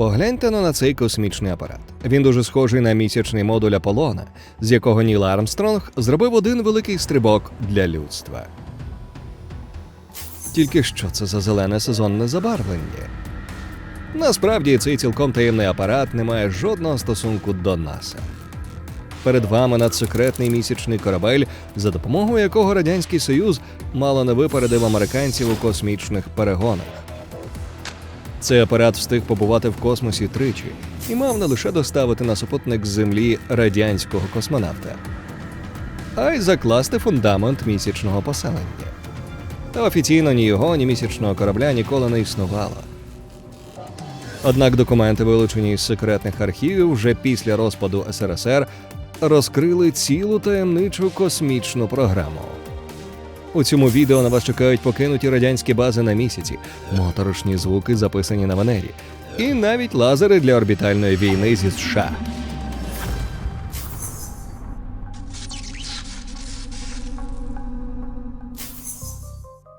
Погляньте но на цей космічний апарат. Він дуже схожий на місячний модуль Аполлона, з якого Ніл Армстронг зробив один великий стрибок для людства. Тільки що це за зелене сезонне забарвлення? Насправді цей цілком таємний апарат не має жодного стосунку до НАСА. Перед вами надсекретний місячний корабель, за допомогою якого Радянський Союз мало не випередив американців у космічних перегонах. Цей апарат встиг побувати в космосі тричі і мав не лише доставити на супутник з землі радянського космонавта, а й закласти фундамент місячного поселення. Та офіційно ні його, ні місячного корабля ніколи не існувало. Однак документи, вилучені з секретних архівів, вже після розпаду СРСР, розкрили цілу таємничу космічну програму. У цьому відео на вас чекають покинуті радянські бази на місяці, моторошні звуки, записані на Венері, і навіть лазери для орбітальної війни зі США.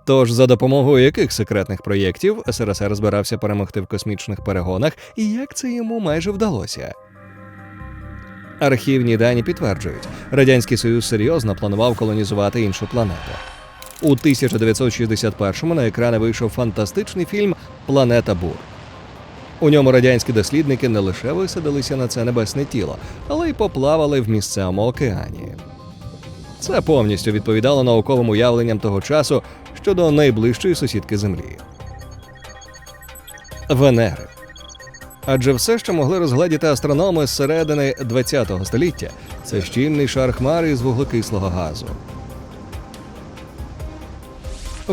Тож, за допомогою яких секретних проєктів СРСР збирався перемогти в космічних перегонах, і як це йому майже вдалося? Архівні дані підтверджують, радянський союз серйозно планував колонізувати іншу планету. У 1961-му на екрани вийшов фантастичний фільм Планета Бур. У ньому радянські дослідники не лише висадилися на це небесне тіло, але й поплавали в місцевому океані. Це повністю відповідало науковим уявленням того часу щодо найближчої сусідки Землі. Венери. Адже все, що могли розгледіти астрономи з середини ХХ століття, це щільний шар хмари з вуглекислого газу.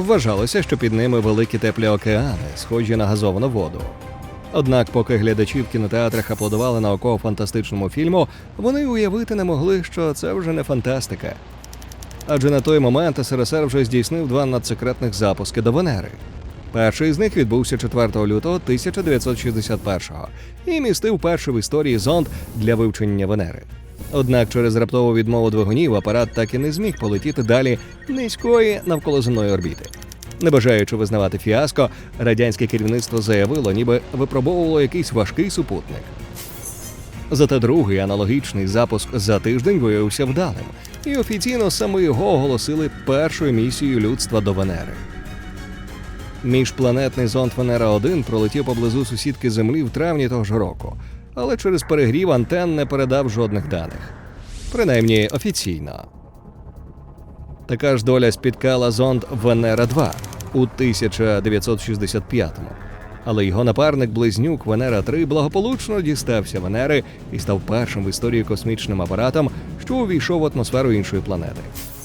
Вважалося, що під ними великі теплі океани, схожі на газовану воду. Однак, поки глядачі в кінотеатрах аплодували науково-фантастичному фільму, вони уявити не могли, що це вже не фантастика. Адже на той момент СРСР вже здійснив два надсекретних запуски до Венери. Перший з них відбувся 4 лютого 1961-го і містив перший в історії зонд для вивчення Венери. Однак через раптову відмову двигунів апарат так і не зміг полетіти далі низької навколоземної орбіти. Не бажаючи визнавати фіаско, радянське керівництво заявило, ніби випробовувало якийсь важкий супутник. Зате другий аналогічний запуск за тиждень виявився вдалим, і офіційно саме його оголосили першою місією людства до Венери. Міжпланетний зонд Венера 1 пролетів поблизу сусідки Землі в травні того ж року, але через перегрів антенн не передав жодних даних. Принаймні офіційно. Така ж доля спіткала зонд Венера 2 у 1965-му. Але його напарник близнюк Венера 3 благополучно дістався Венери і став першим в історії космічним апаратом, що увійшов в атмосферу іншої планети.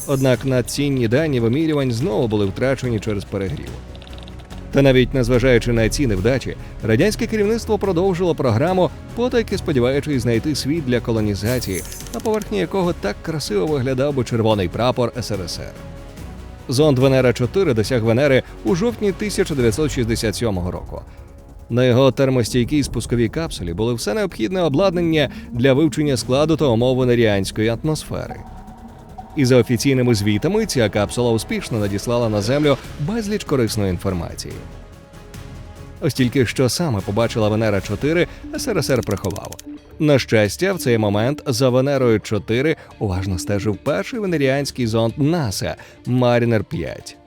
Однак надцінні дані вимірювань знову були втрачені через перегрів. Та навіть незважаючи на ці невдачі, радянське керівництво продовжило програму, потайки сподіваючись знайти світ для колонізації, на поверхні якого так красиво виглядав би червоний прапор СРСР. Зонд Венера 4 досяг Венери у жовтні 1967 року. На його термостійкій спусковій капсулі було все необхідне обладнання для вивчення складу та умов венеріанської атмосфери. І за офіційними звітами ця капсула успішно надіслала на землю безліч корисної інформації. Ось тільки що саме побачила Венера 4, СРСР приховав. На щастя, в цей момент за Венерою 4 уважно стежив перший венеріанський зонд НАСА Марінер 5.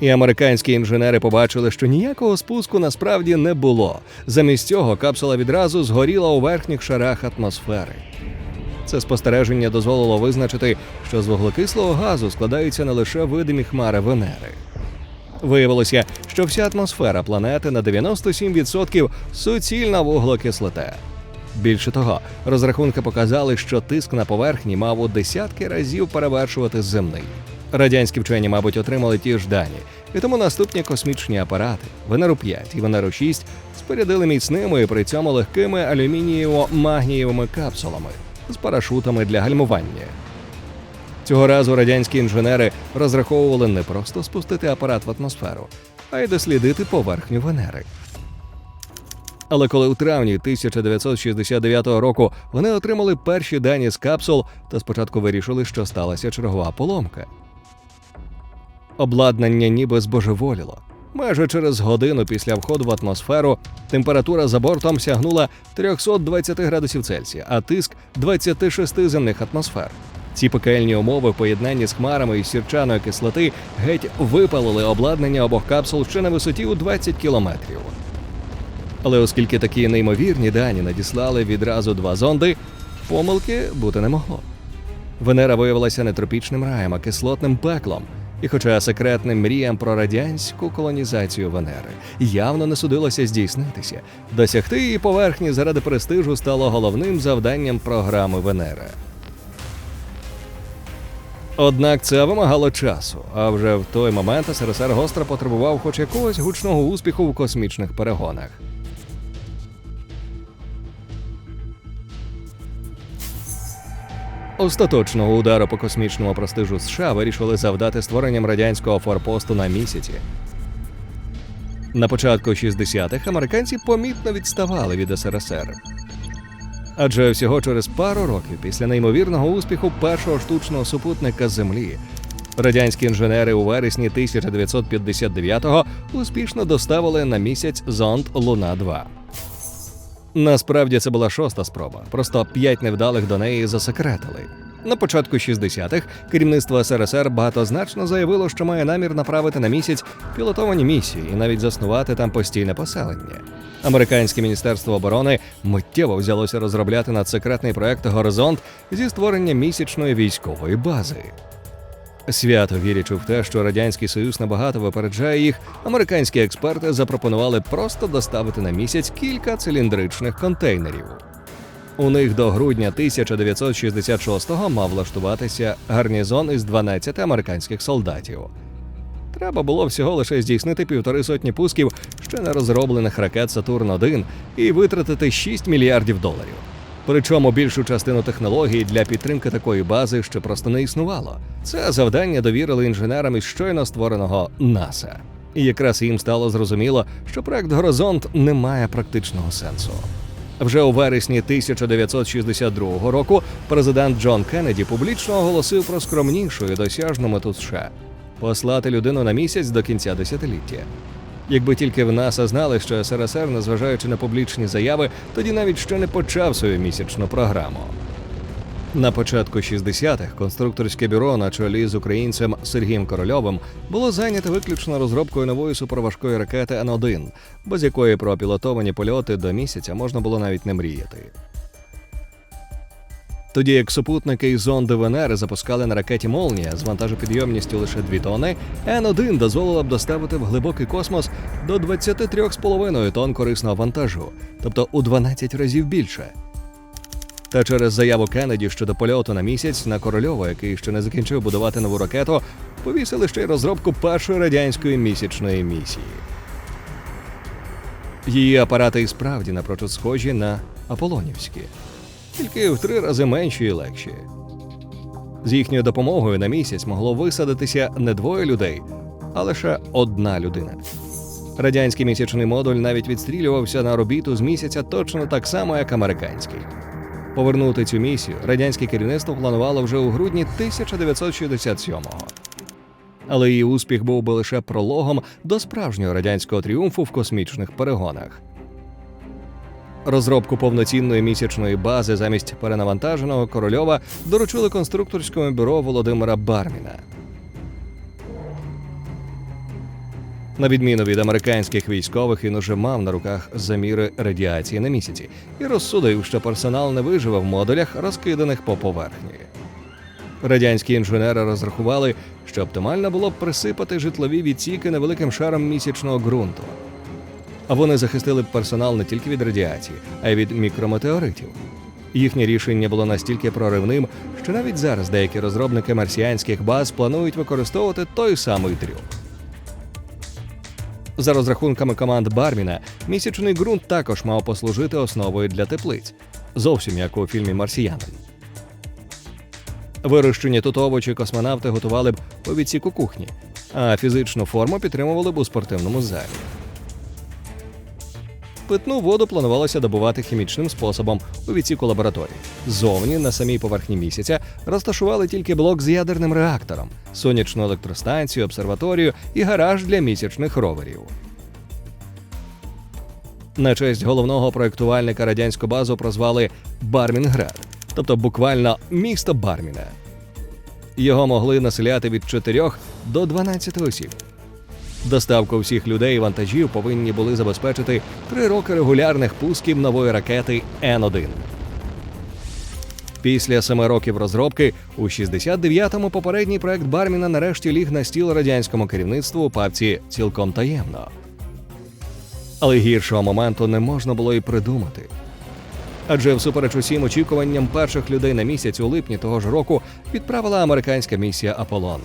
І американські інженери побачили, що ніякого спуску насправді не було. Замість цього капсула відразу згоріла у верхніх шарах атмосфери. Це спостереження дозволило визначити, що з вуглекислого газу складаються не лише видимі хмари Венери. Виявилося, що вся атмосфера планети на 97% суцільна вуглекислота. Більше того, розрахунки показали, що тиск на поверхні мав у десятки разів перевершувати земний. Радянські вчені, мабуть, отримали ті ж дані, і тому наступні космічні апарати Венеру 5 і Венеру 6 спорядили міцними і при цьому легкими алюмінієво-магнієвими капсулами з парашутами для гальмування. Цього разу радянські інженери розраховували не просто спустити апарат в атмосферу, а й дослідити поверхню Венери. Але коли у травні 1969 року вони отримали перші дані з капсул, то спочатку вирішили, що сталася чергова поломка. Обладнання ніби збожеволіло. Майже через годину після входу в атмосферу температура за бортом сягнула 320 градусів Цельсія, а тиск 26 земних атмосфер. Ці пекельні умови в поєднанні з хмарами і сірчаної кислоти геть випалили обладнання обох капсул ще на висоті у 20 кілометрів. Але оскільки такі неймовірні дані надіслали відразу два зонди, помилки бути не могло. Венера виявилася не тропічним раєм, а кислотним пеклом. І хоча секретним мріям про радянську колонізацію Венери явно не судилося здійснитися, досягти її поверхні заради престижу стало головним завданням програми Венера. Однак це вимагало часу, а вже в той момент СРСР гостро потребував хоч якогось гучного успіху в космічних перегонах. Остаточного удару по космічному престижу США вирішили завдати створенням радянського форпосту на місяці. На початку 60-х американці помітно відставали від СРСР. Адже всього через пару років після неймовірного успіху першого штучного супутника Землі радянські інженери у вересні 1959-го успішно доставили на місяць зонд Луна 2 Насправді це була шоста спроба, просто п'ять невдалих до неї засекретили. На початку 60-х керівництво СРСР багатозначно заявило, що має намір направити на місяць пілотовані місії і навіть заснувати там постійне поселення. Американське міністерство оборони миттєво взялося розробляти надсекретний проект Горизонт зі створення місячної військової бази. Свято вірячи в те, що радянський союз набагато випереджає їх, американські експерти запропонували просто доставити на місяць кілька циліндричних контейнерів. У них до грудня 1966-го мав влаштуватися гарнізон із 12 американських солдатів. Треба було всього лише здійснити півтори сотні пусків ще не розроблених ракет Сатурн 1 і витратити 6 мільярдів доларів. Причому більшу частину технологій для підтримки такої бази ще просто не існувало. Це завдання довірили інженерам із щойно створеного НАСА. І якраз їм стало зрозуміло, що проект Горизонт не має практичного сенсу. Вже у вересні 1962 року президент Джон Кеннеді публічно оголосив про скромнішу і досяжну мету США послати людину на місяць до кінця десятиліття. Якби тільки в НАСА знали, що СРСР, незважаючи на публічні заяви, тоді навіть ще не почав свою місячну програму. На початку 60-х конструкторське бюро на чолі з українцем Сергієм Корольовим було зайняте виключно розробкою нової суперважкої ракети Н-1, без якої про пілотовані польоти до місяця можна було навіть не мріяти. Тоді як супутники і зонди Венери запускали на ракеті Молнія з вантажопідйомністю лише 2 тонни, Н-1 дозволила б доставити в глибокий космос до 23,5 тонн корисного вантажу, тобто у 12 разів більше. Та через заяву Кеннеді щодо польоту на місяць на Корольова, який ще не закінчив будувати нову ракету, повісили ще й розробку першої радянської місячної місії. Її апарати і справді напрочуд схожі на Аполонівські, тільки в три рази менші і легші. З їхньою допомогою на місяць могло висадитися не двоє людей, а лише одна людина. Радянський місячний модуль навіть відстрілювався на орбіту з місяця точно так само, як американський. Повернути цю місію радянське керівництво планувало вже у грудні 1967-го. Але її успіх був би лише прологом до справжнього радянського тріумфу в космічних перегонах. Розробку повноцінної місячної бази замість перенавантаженого корольова доручили конструкторському бюро Володимира Барміна. На відміну від американських військових, він уже мав на руках заміри радіації на місяці і розсудив, що персонал не виживе в модулях, розкиданих по поверхні. Радянські інженери розрахували, що оптимально було б присипати житлові відсіки невеликим шаром місячного ґрунту. Вони захистили б персонал не тільки від радіації, а й від мікрометеоритів. Їхнє рішення було настільки проривним, що навіть зараз деякі розробники марсіанських баз планують використовувати той самий трюк. За розрахунками команд Барміна, місячний ґрунт також мав послужити основою для теплиць, зовсім як у фільмі Марсіянин. Вирощені тут овочі космонавти готували б у відсіку кухні, а фізичну форму підтримували б у спортивному залі. Питну воду планувалося добувати хімічним способом у відсіку лабораторії. Зовні на самій поверхні місяця розташували тільки блок з ядерним реактором, сонячну електростанцію, обсерваторію і гараж для місячних роверів. На честь головного проєктувальника радянську базу прозвали Бармінград, тобто буквально місто Барміна. Його могли населяти від 4 до 12 осіб. Доставку всіх людей і вантажів повинні були забезпечити три роки регулярних пусків нової ракети Н-1. Після семи років розробки у 69-му попередній проект Барміна нарешті ліг на стіл радянському керівництву у папці цілком таємно. Але гіршого моменту не можна було й придумати. Адже всупереч усім очікуванням перших людей на місяць у липні того ж року відправила американська місія Аполлон.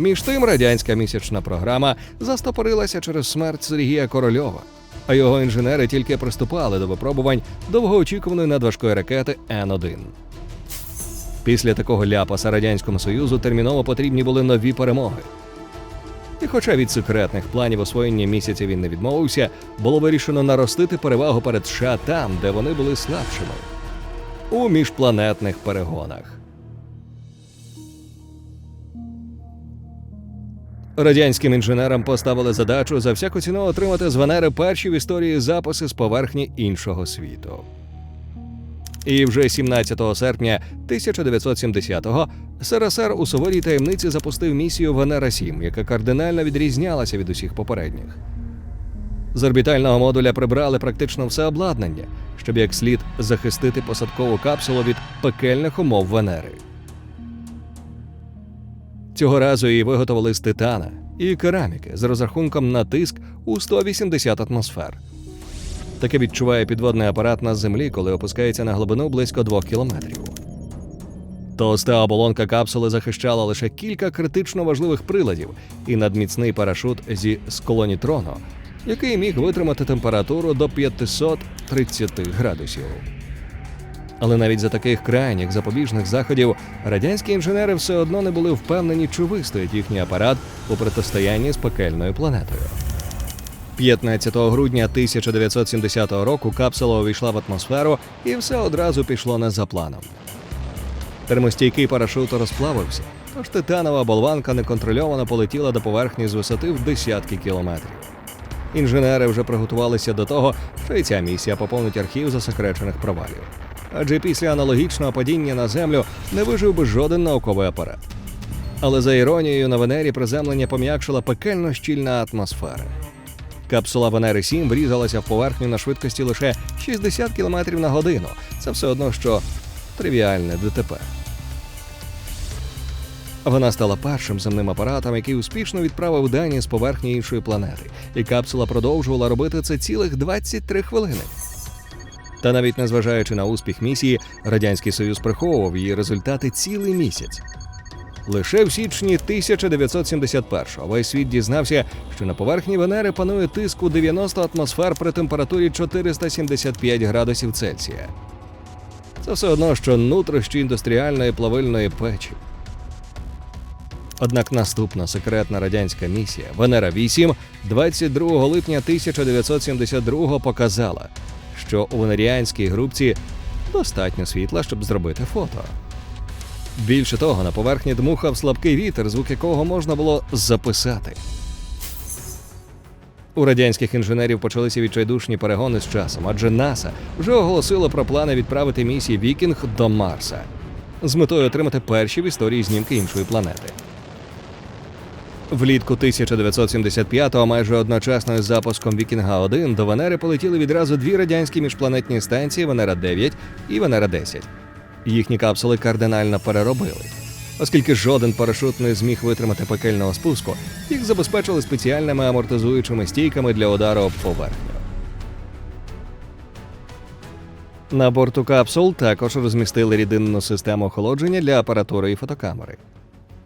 Між тим, радянська місячна програма застопорилася через смерть Сергія Корольова, а його інженери тільки приступали до випробувань довгоочікуваної надважкої ракети Н-1. Після такого ляпаса Радянському Союзу терміново потрібні були нові перемоги. І хоча від секретних планів освоєння місяця він не відмовився, було вирішено наростити перевагу перед США там, де вони були слабшими у міжпланетних перегонах. Радянським інженерам поставили задачу за всяку ціну отримати з Венери перші в історії записи з поверхні іншого світу. І вже 17 серпня 1970-го СРСР у суворій таємниці запустив місію Венера 7 яка кардинально відрізнялася від усіх попередніх. З орбітального модуля прибрали практично все обладнання, щоб як слід захистити посадкову капсулу від пекельних умов Венери. Цього разу її виготовили з титана і кераміки з розрахунком на тиск у 180 атмосфер. Таке відчуває підводний апарат на землі, коли опускається на глибину близько 2 кілометрів. Товста оболонка капсули захищала лише кілька критично важливих приладів і надміцний парашут зі сколонітрону, який міг витримати температуру до 530 градусів. Але навіть за таких крайніх запобіжних заходів радянські інженери все одно не були впевнені, чи вистоїть їхній апарат у протистоянні з пекельною планетою. 15 грудня 1970 року капсула увійшла в атмосферу і все одразу пішло не за планом. Термостійкий парашут розплавився, тож титанова болванка неконтрольовано полетіла до поверхні з висоти в десятки кілометрів. Інженери вже приготувалися до того, що і ця місія поповнить архів засекречених провалів. Адже після аналогічного падіння на землю не вижив би жоден науковий апарат. Але за іронією на Венері приземлення пом'якшила пекельно щільна атмосфера. Капсула Венери 7 врізалася в поверхню на швидкості лише 60 км на годину. Це все одно, що тривіальне ДТП. Вона стала першим земним апаратом, який успішно відправив дані з поверхні іншої планети, і капсула продовжувала робити це цілих 23 хвилини. Та навіть незважаючи на успіх місії, Радянський Союз приховував її результати цілий місяць. Лише в січні 1971-го весь світ дізнався, що на поверхні Венери панує тиск у 90 атмосфер при температурі 475 градусів Цельсія. Це все одно, що нутрощі індустріальної плавильної печі. Однак наступна секретна радянська місія Венера 8 22 липня 1972 показала, що у венеріанській групці достатньо світла, щоб зробити фото. Більше того, на поверхні дмухав слабкий вітер, звук якого можна було записати. У радянських інженерів почалися відчайдушні перегони з часом, адже НАСА вже оголосило про плани відправити місії Вікінг до Марса з метою отримати перші в історії знімки іншої планети. Влітку 1975-го, майже одночасно із запуском Вікінга 1 до Венери полетіли відразу дві радянські міжпланетні станції Венера 9 і Венера 10. Їхні капсули кардинально переробили. Оскільки жоден парашут не зміг витримати пекельного спуску, їх забезпечили спеціальними амортизуючими стійками для удару об поверхню. На борту капсул також розмістили рідинну систему охолодження для апаратури і фотокамери.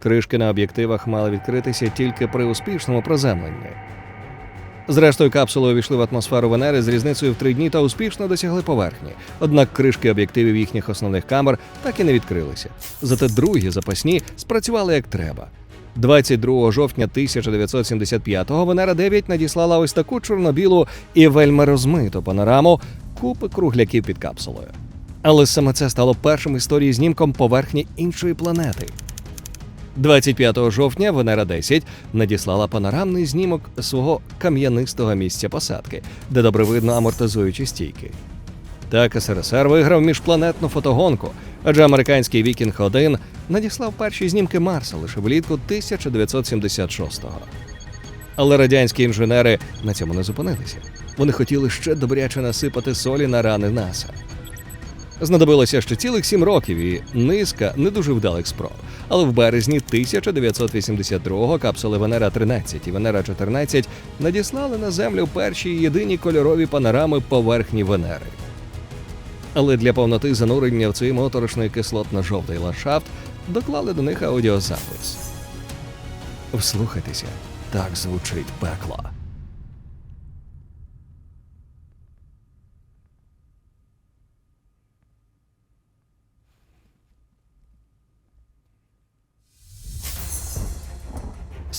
Кришки на об'єктивах мали відкритися тільки при успішному приземленні. Зрештою, капсули увійшли в атмосферу Венери з різницею в три дні та успішно досягли поверхні. Однак кришки об'єктивів їхніх основних камер так і не відкрилися. Зате другі запасні спрацювали як треба. 22 жовтня 1975-го Венера 9 надіслала ось таку чорнобілу і вельми розмиту панораму купи кругляків під капсулою. Але саме це стало першим історії знімком поверхні іншої планети. 25 жовтня Венера 10 надіслала панорамний знімок свого кам'янистого місця посадки, де добре видно амортизуючі стійки. Так СРСР виграв міжпланетну фотогонку, адже американський Вікінг 1 надіслав перші знімки Марса лише влітку 1976-го. Але радянські інженери на цьому не зупинилися. Вони хотіли ще добряче насипати солі на рани НАСА. Знадобилося ще цілих сім років і низка не дуже вдалих спроб. Але в березні 1982-го капсули Венера 13 і Венера 14 надіслали на Землю перші і єдині кольорові панорами поверхні Венери. Але для повноти занурення в цей моторошний кислотно-жовтий ландшафт доклали до них аудіозапис. Вслухайтеся, так звучить пекло.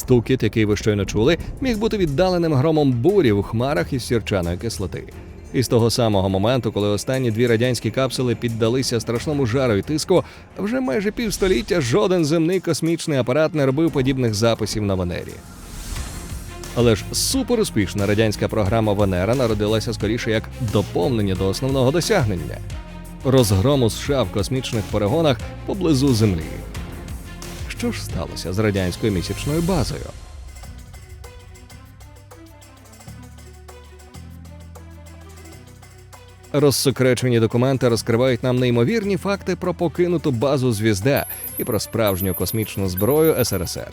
Стукіт, який ви щойно чули, міг бути віддаленим громом бурі у хмарах із сірчаної кислоти. І з того самого моменту, коли останні дві радянські капсули піддалися страшному жару і тиску, вже майже півстоліття жоден земний космічний апарат не робив подібних записів на Венері. Але ж суперуспішна радянська програма Венера народилася скоріше як доповнення до основного досягнення розгрому США в космічних перегонах поблизу Землі. Що ж сталося з радянською місячною базою? Розсекречені документи розкривають нам неймовірні факти про покинуту базу звізда і про справжню космічну зброю СРСР.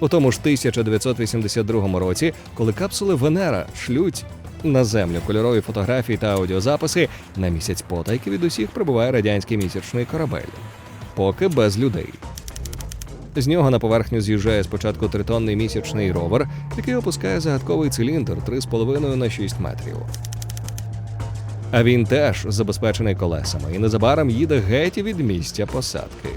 У тому ж 1982 році, коли капсули Венера шлють на землю кольорові фотографії та аудіозаписи, на місяць потайки від усіх прибуває радянський місячний корабель, поки без людей. З нього на поверхню з'їжджає спочатку тритонний місячний ровер, який опускає загадковий циліндр 3,5 на 6 метрів. А він теж забезпечений колесами і незабаром їде геть від місця посадки.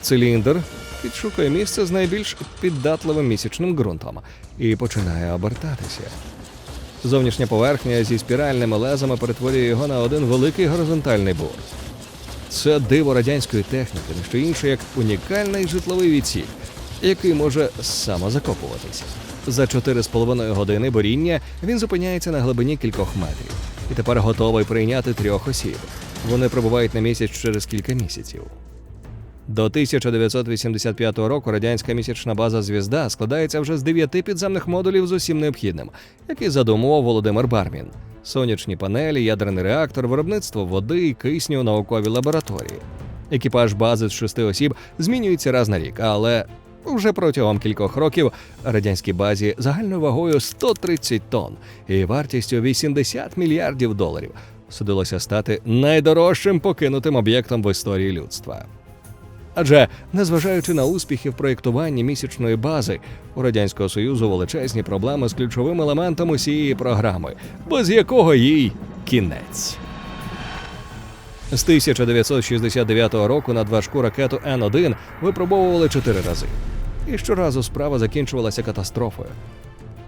Циліндр підшукує місце з найбільш піддатливим місячним ґрунтом і починає обертатися. Зовнішня поверхня зі спіральними лезами перетворює його на один великий горизонтальний бур. Це диво радянської техніки, не що інше як унікальний житловий відсік, який може самозакопуватися. За 4,5 години боріння він зупиняється на глибині кількох метрів і тепер готовий прийняти трьох осіб. Вони прибувають на місяць через кілька місяців. До 1985 року радянська місячна база Звізда складається вже з дев'яти підземних модулів з усім необхідним, який задумував Володимир Бармін: сонячні панелі, ядерний реактор, виробництво води і кисню, наукові лабораторії. Екіпаж бази з шести осіб змінюється раз на рік, але вже протягом кількох років радянській базі загальною вагою 130 тонн і вартістю 80 мільярдів доларів судилося стати найдорожчим покинутим об'єктом в історії людства. Адже, незважаючи на успіхи в проєктуванні місячної бази, у радянського союзу величезні проблеми з ключовим елементом усієї програми, без якого їй кінець. З 1969 року надважку ракету Н-1 випробовували чотири рази. І щоразу справа закінчувалася катастрофою.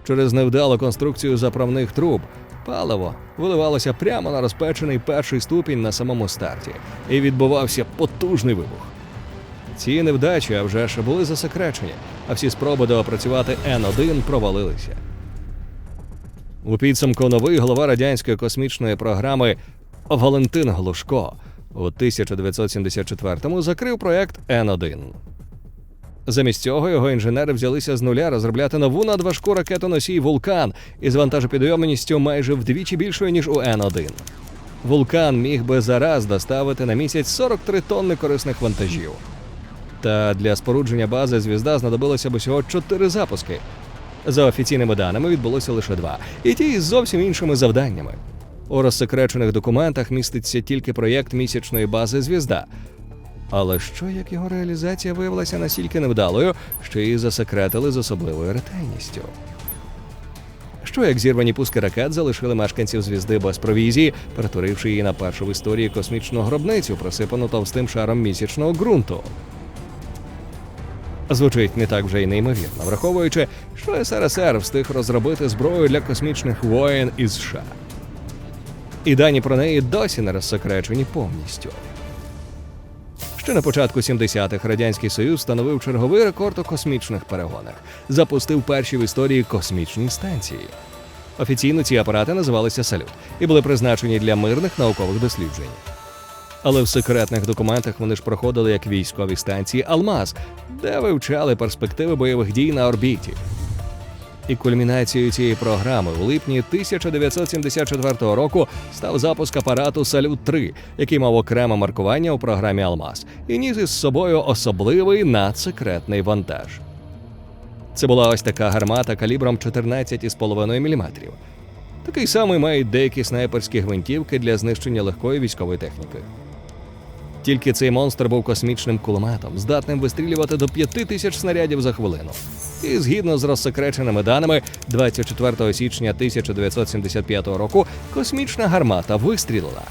Через невдалу конструкцію заправних труб паливо виливалося прямо на розпечений перший ступінь на самому старті, і відбувався потужний вибух. Ці невдачі, а вже ж були засекречені, а всі спроби доопрацювати Н-1 провалилися. У підсумку новий голова радянської космічної програми Валентин Глушко у 1974-му закрив проект Н-1. Замість цього його інженери взялися з нуля розробляти нову надважку ракетоносій Вулкан із вантажопідйомністю майже вдвічі більшою, ніж у Н-1. Вулкан міг би зараз доставити на місяць 43 тонни корисних вантажів. Та для спорудження бази звізда знадобилося б усього чотири запуски. За офіційними даними відбулося лише два, і ті із зовсім іншими завданнями. У розсекречених документах міститься тільки проєкт місячної бази звізда. Але що як його реалізація виявилася настільки невдалою, що її засекретили з особливою ретельністю? Що як зірвані пуски ракет залишили мешканців звізди без провізії, перетворивши її на першу в історії космічну гробницю, присипану товстим шаром місячного ґрунту? Звучить не так вже й неймовірно, враховуючи, що СРСР встиг розробити зброю для космічних воєн із США. І дані про неї досі не розсекречені повністю. Ще на початку 70-х Радянський Союз встановив черговий рекорд у космічних перегонах, запустив перші в історії космічні станції. Офіційно ці апарати називалися Салют і були призначені для мирних наукових досліджень. Але в секретних документах вони ж проходили як військові станції Алмаз, де вивчали перспективи бойових дій на орбіті. І кульмінацією цієї програми у липні 1974 року став запуск апарату Салют 3 який мав окреме маркування у програмі Алмаз, і ніс із собою особливий надсекретний вантаж. Це була ось така гармата калібром 14,5 мм. Такий самий мають деякі снайперські гвинтівки для знищення легкої військової техніки. Тільки цей монстр був космічним кулеметом, здатним вистрілювати до 5 тисяч снарядів за хвилину. І згідно з розсекреченими даними, 24 січня 1975 року космічна гармата вистрілила.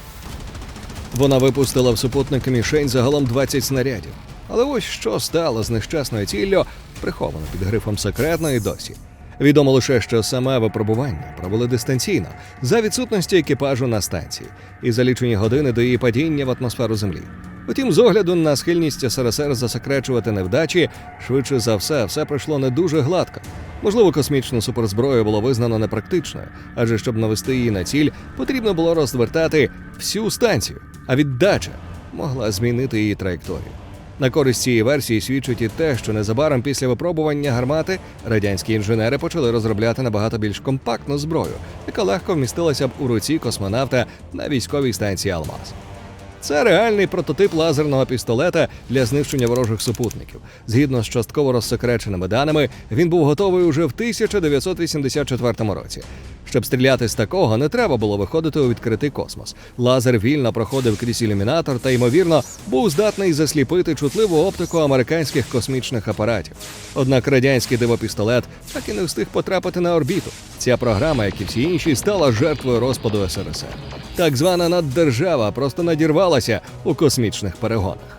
Вона випустила в супутник мішень загалом 20 снарядів. Але ось що стало з нещасною ціллю, приховано під грифом секретно і досі. Відомо лише, що саме випробування провели дистанційно за відсутності екіпажу на станції і за лічені години до її падіння в атмосферу Землі. Утім, з огляду на схильність СРСР засекречувати невдачі, швидше за все, все пройшло не дуже гладко. Можливо, космічну суперзброю було визнано непрактичною, адже щоб навести її на ціль, потрібно було розвертати всю станцію, а віддача могла змінити її траєкторію. На користь цієї версії свідчить і те, що незабаром після випробування гармати радянські інженери почали розробляти набагато більш компактну зброю, яка легко вмістилася б у руці космонавта на військовій станції Алмаз. Це реальний прототип лазерного пістолета для знищення ворожих супутників. Згідно з частково розсекреченими даними, він був готовий уже в 1984 році. Щоб стріляти з такого, не треба було виходити у відкритий космос. Лазер вільно проходив крізь ілюмінатор та, ймовірно, був здатний засліпити чутливу оптику американських космічних апаратів. Однак радянський дивопістолет так і не встиг потрапити на орбіту. Ця програма, як і всі інші, стала жертвою розпаду СРСР. Так звана наддержава просто надірвалася у космічних перегонах.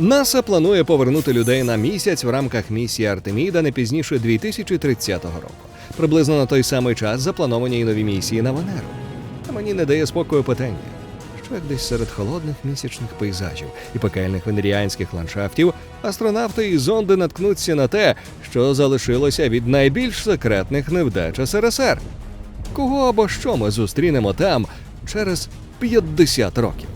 НАСА планує повернути людей на місяць в рамках місії Артеміда не пізніше 2030 року. Приблизно на той самий час заплановані й нові місії на Венеру. Та мені не дає спокою питання, що як десь серед холодних місячних пейзажів і пекельних венеріанських ландшафтів астронавти і зонди наткнуться на те, що залишилося від найбільш секретних невдач СРСР. Кого або що ми зустрінемо там через 50 років.